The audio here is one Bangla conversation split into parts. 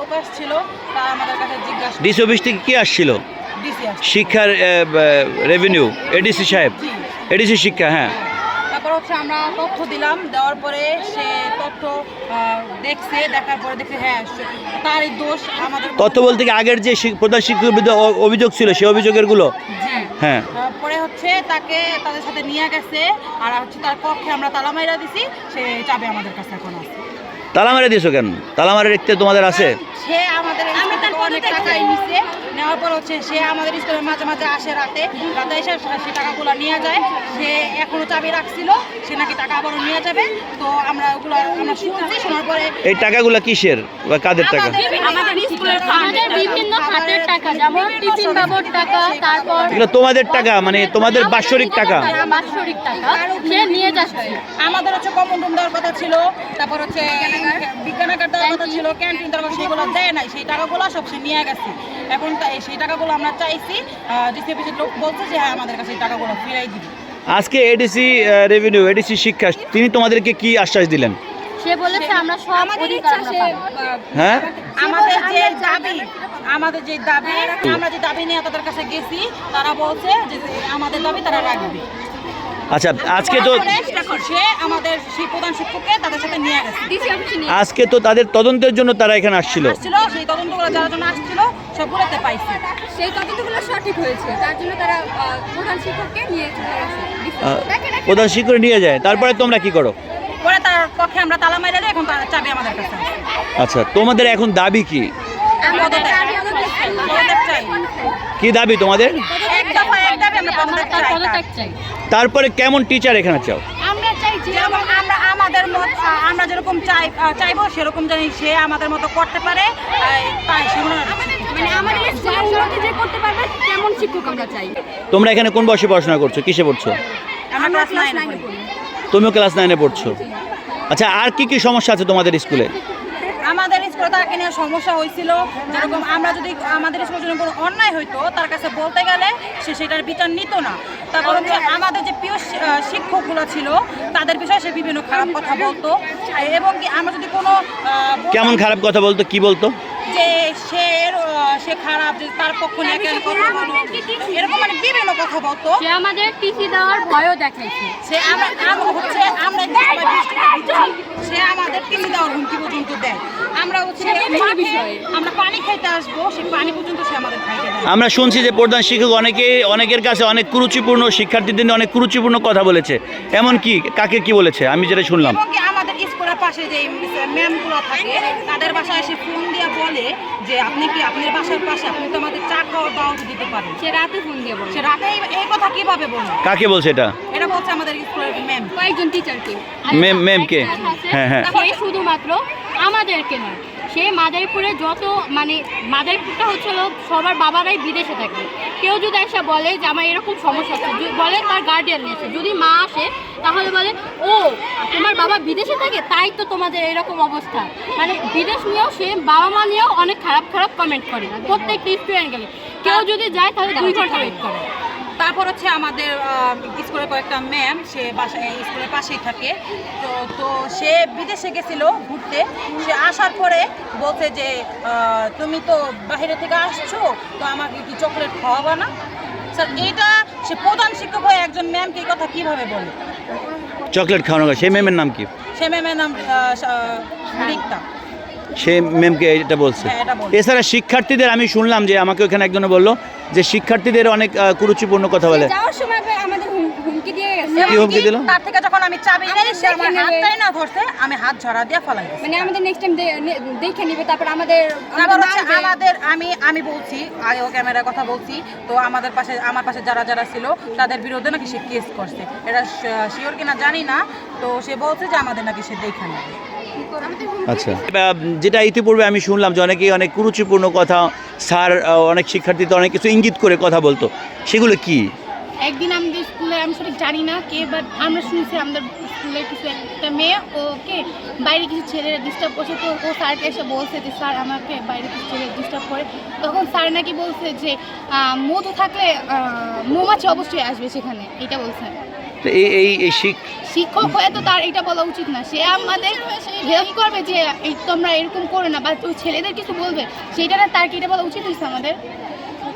প্রকাশ ছিল তারা আমাদের কাছে জিজ্ঞাসা ডিসি অফিস থেকে কি আসছিল? ডিসি শিক্ষার রেভিনিউ এডিসি সাহেব। এডিসি শিক্ষা হ্যাঁ। তারপর হচ্ছে আমরা তথ্য দিলাম দেওয়ার পরে সে তথ্য দেখছে দেখার পরে দেখছে হ্যাঁ তারই দোষ আমাদের তথ্য বলতে কি আগের যে প্রধান শিক্ষকের বিরুদ্ধে অভিযোগ ছিল সেই অভিযোগেরগুলো হ্যাঁ। পরে হচ্ছে তাকে তাদের সাথে নিয়ে গেছে আর হচ্ছে তার পক্ষে আমরা তালা মাইরা দিছি সে চাবি আমাদের কাছে এখন আছে। তালা মারে দিয়েছ কেন? তালা মারে দেখতে তোমাদের আছে? সে আমাদের অনেক টাকাই নিছে নেওয়ার পর হচ্ছে সে আমাদের স্কুলে মাঝে মাঝে আসে রাতে। রাতে এসে সে টাকাগুলো নিয়ে যায়। সে এখনও চাবি রাখছিল। সে নাকি টাকা আবারও নিয়ে যাবে। তো আমরা ওগুলো আমরা শুনছি শোনার পরে এই টাকাগুলো কিসের বা কাদের টাকা? আমাদের- স্কুলের আমাদের বিভিন্ন খাতের টাকা যেমন টিফিন বাবদ টাকা তারপর এগুলো তোমাদের টাকা মানে তোমাদের বাৎসরিক টাকা। বাৎসরিক টাকা সে নিয়ে যাচ্ছে। আমাদের হচ্ছে কমন রুম দেওয়ার কথা ছিল তারপর হচ্ছে বিজ্ঞানাগার। দেওয়ার কথা ছিল ক্যান্টিন দেওয়ার কথা সেগুলো দেয় নাই। সেই টাকাগুলো সব সে নিয়ে গেছে। এখন তাই সেই টাকাগুলো আমরা চাইছি ডিসি অফিসের লোক বলছে যে হ্যাঁ আমাদের কাছে এই টাকাগুলো ফিরাই দিবে। আজকে এডিসি রেভিনিউ এডিসি শিক্ষা তিনি তোমাদেরকে কি আশ্বাস দিলেন? সে বলেছে আমরা সব অধিকার আমরা পাবো। হ্যাঁ? আমাদের যে দাবি আমাদের যে দাবি আমরা যে দাবি নিয়ে তাদের কাছে গেছি তারা বলছে যে আমাদের দাবি তারা রাখবে। আচ্ছা আজকে তো তারপরে সে আমাদের সেই প্রধান শিক্ষককে তাদের সাথে নিয়ে গেছে। আজকে তো তাদের তদন্তের জন্য তারা এখানে আসছিল। আসছিল সেই তদন্তগুলো যারা জন্য আসছিল সবগুলোতে পাইছি। সেই তদন্তগুলো সঠিক হয়েছে তার জন্য তারা প্রধান শিক্ষককে নিয়ে প্রধান শিক্ষক নিয়ে যায়। তারপরে তোমরা কি করো? পরে তার পক্ষে আমরা তালা মাইরা এখন চাবি আমাদের কাছে আচ্ছা তোমাদের এখন দাবি কি? কি দাবি তোমাদের? তারপরে কেমন টিচার এখানে চাও? আমরা আমরা আমাদের মত আমরা যেরকম চাই চাইব সেরকম জানি সে আমাদের মতো করতে পারে তাই মানে আমাদের যে করতে পারবে তেমন শিক্ষক আমরা চাই। তোমরা এখানে কোন বয়সে পড়াশোনা করছ? কিসে পড়ছো? আমরা ক্লাস ক্লাস নাইনে নাইনে পড়ি। পড়ি। তুমিও ক্লাস নাইনে পড়ছো। আচ্ছা আর কি কি সমস্যা আছে তোমাদের স্কুলে? আমাদের স্কুলে তাকে নিয়ে সমস্যা হয়েছিল। যেরকম আমরা যদি আমাদের সময় কোনো অন্যায় হইতো তার কাছে বলতে গেলে সে সেটার বিচার নিত না। তারপর হচ্ছে আমাদের যে প্রিয় শিক্ষকগুলো ছিল তাদের বিষয়ে সে বিভিন্ন খারাপ কথা বলতো। এবং কি আমরা যদি কোনো কেমন খারাপ কথা বলতো কি বলতো? যে সে সে খারাপ যে তার পক্ষ নিয়ে কেন কথা বলো এরকম মানে বিভিন্ন কথা বলতো। সে আমাদের টিসি দেওয়ার ভয়ও দেখাইছে। সে আমরা আমরা হচ্ছে আমরা সে আমাদের টিভি দেওয়ার হুমকি পর্যন্ত দেয়। আমরা হচ্ছে আমরা পানি খাইতে আসব সে পানি পর্যন্ত সে আমাদের খাইতে আমরা শুনছি যে প্রধান শিক্ষক অনেকে অনেকের কাছে অনেক কুরুচিপূর্ণ শিক্ষার্থীদের অনেক কুরুচিপূর্ণ কথা বলেছে। এমন কি? কাকে কি বলেছে? আমি যেটা শুনলাম। আমাদের স্কুলের পাশে যে ম্যামগুলো থাকে তাদের বাসায় এসে ফোন দিয়ে বলে যে আপনি কি আপনার বাসার পাশে আপনি তো আমাদের চা খাওয়ার দাওয়াত দিতে পারেন? সে রাতে ফোন দিয়ে বলে। সে রাতে এই- কথা কীভাবে বলে কাকে বলছে এটা? এটা বলছে আমাদের স্কুলের ম্যাম কয়েকজন টিচারকে ম্যাম ম্যামকে হ্যাঁ হ্যাঁ। সে শুধুমাত্র আমাদেরকে নয় সে মাদারীপুরে যত মানে মাদারীপুরটা হচ্ছে হলো সবার বাবারাই বিদেশে থাকে। কেউ যদি এসে বলে যে আমার এরকম সমস্যা হচ্ছে বলে তার গার্ডিয়ান এসে যদি মা আসে তাহলে বলে ও তোমার বাবা বিদেশে থাকে তাই তো তোমাদের এরকম অবস্থা। মানে বিদেশ নিয়েও সে বাবা মা নিয়েও অনেক খারাপ খারাপ কমেন্ট করে। প্রত্যেকটা স্টুডেন্ট গেলে। কেউ যদি যায় তাহলে দুই ঘণ্টা ওয়েট করে। তারপর হচ্ছে আমাদের আহ, স্কুলের কয়েকটা ম্যাম সে বাসায় স্কুলের পাশেই থাকে। তো তো সে বিদেশে গেছিল ঘুরতে। সে আসার পরে বলছে যে তুমি তো বাইরে থেকে আসছো তো আমাকে কি চকলেট খাওয়াবা না? স্যার এইটা সে প্রধান শিক্ষক হয়ে একজন ম্যামকে এই কথা কীভাবে বলে? চকলেট খাওয়ানো। সেই ম্যামের নাম কি? সে ম্যামের নাম রিক্তা। সে ম্যামকে এটা বলছে। হ্যাঁ, এটা বলছে। এছাড়া শিক্ষার্থীদের আমি শুনলাম যে আমাকে ওখানে একজনে বলল যে শিক্ষার্থীদের অনেক কুরুচিপূর্ণ কথা বলে। যাওয়ার সময় আমাদের হুমকি দিয়ে গেছে। কি হুমকি দিল? তার থেকে যখন আমি চাবি নেই আমার হাতটাই না ধরছে আমি হাত ঝরা দিয়ে ফেলাই মানে আমাদের নেক্সট টাইম দেখে নিবে তারপর আমাদের আমাদের হচ্ছে মারবে। আমাদের আমি আমি বলছি আগেও ক্যামেরার কথা বলছি তো আমাদের পাশে আমার পাশে যারা যারা ছিল তাদের বিরুদ্ধে নাকি সে কেস করছে। এটা শিওর কিনা জানি না তো সে বলছে যে আমাদের নাকি সে দেখে নেবে। আচ্ছা। যেটা ইতিপূর্বে আমি শুনলাম যে অনেকেই অনেক কুরুচিপূর্ণ কথা স্যার অনেক শিক্ষার্থীতে অনেক কিছু ইঙ্গিত করে কথা বলতো। সেগুলো কি? একদিন আমাদের স্কুলে আমি সঠিক জানি না কে বাট আমরা শুনছি আমাদের স্কুলে কিছু একটা মেয়ে ওকে বাইরে কিছু ছেলেরা ডিস্টার্ব করছে। তো ও স্যারকে এসে বলছে যে স্যার আমাকে বাইরে কিছু ছেলে ডিস্টার্ব করে। তখন স্যার নাকি বলছে যে মধু থাকলে মৌমাছি অবশ্যই আসবে সেখানে। এটা বলছে। এই এই এই শিক- শিক্ষক হয়ে তো তার এটা বলা উচিত না। সে আমাদের হেল্প করবে যে তোমরা এরকম করো না বা ওই ছেলেদের কিছু বলবে। সেটা না তার কি এটা বলা উচিত হয়েছে আমাদের?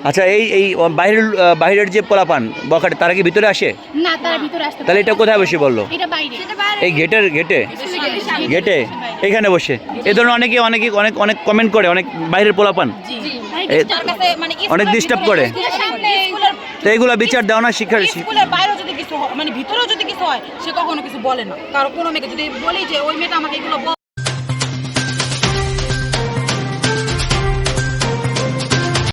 আচ্ছা এই এই বাইরের বাইরের যে পোলাপান বখাটে তারা কি ভিতরে আসে? না তার ভিতরে আসতে তাহলে এটা কোথায় বসে বলল? এটা বাইরে। এই গেটের গেটে? গেটে? এখানে বসে। এ ধরনের অনেকে অনেকে অনেক অনেক কমেন্ট করে অনেক বাইরের পোলাপান। মানে অনেক ভিতরে- করে। তো এগুলো বিচার দেওয়া না শিক্ষার কিছু মানে ভিতরেও যদি কিছু হয়, সে কখনো কিছু বলে না। কারও কোনো মেয়েকে যদি বলি যে, ওই মেয়েটা আমাকে এগুলো